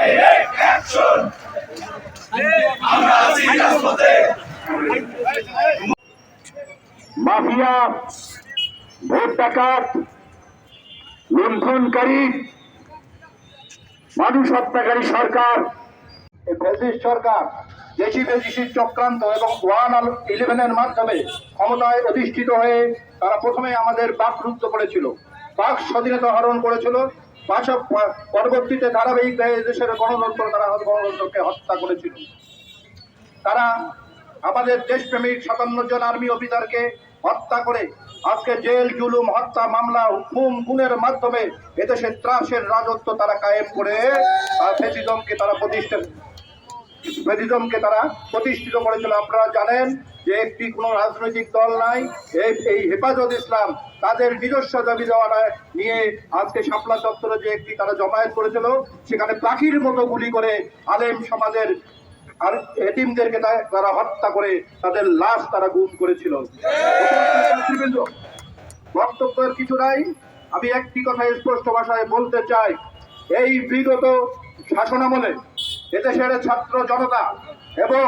Direct action আমরা আছি রাজপথে। মাফিয়া ভোট ডাকাত লুণ্ঠনকারী মানুষ হত্যাকারী সরকার। এই ব্রিটিশ সরকার দেশি বিদেশি চক্রান্ত এবং ওয়ান ইলেভেনের মাধ্যমে ক্ষমতায় অধিষ্ঠিত হয়ে তারা প্রথমে আমাদের বাকরুদ্ধ করেছিল। বাক স্বাধীনতা হরণ করেছিল। পাশা- পরবর্তীতে ধারাবাহিকভাবে দেশের গণতন্ত্র তারা গণতন্ত্রকে হত্যা করেছিল। তারা আমাদের দেশপ্রেমিক সাতান্ন জন আর্মি অফিসারকে হত্যা করে আজকে জেল, জুলুম, হত্যা, মামলা খুন খুনের মাধ্যমে এদেশে ত্রাসের রাজত্ব তারা কায়েম করে ফেসিজমকে তারা প্রতিষ্ঠা ফেসিজমকে তারা প্রতিষ্ঠিত করেছিল। আপনারা জানেন যে একটি কোনো রাজনৈতিক দল নাই। এই হেফাজত ইসলাম তাদের নিজস্ব দাবি দেওয়া নিয়ে আজকে শাপলা চত্বরে যে একটি তারা জমায়েত করেছিল, সেখানে পাখির মতো গুলি করে আলেম সমাজের আর এটিমদেরকে তারা হত্যা করে তাদের লাশ তারা গুম করেছিল। বক্তব্যের কিছু নাই। আমি একটি কথা স্পষ্ট ভাষায় বলতে চাই। এই বিগত শাসনামলে এদেশের ছাত্র জনতা এবং